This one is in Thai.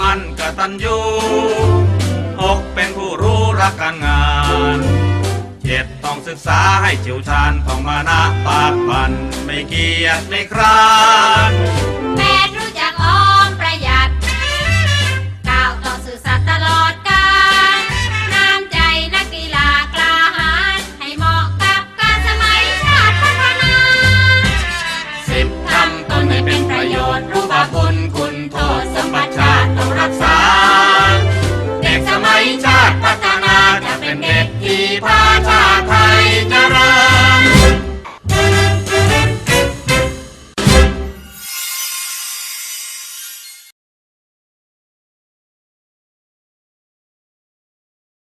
มั่นกตัญญูหกเป็นผู้รู้รักการงานเจ็ดต้องศึกษาให้เฉียวชาญต้องมานะปากบันไม่เกียจไม่คร้าน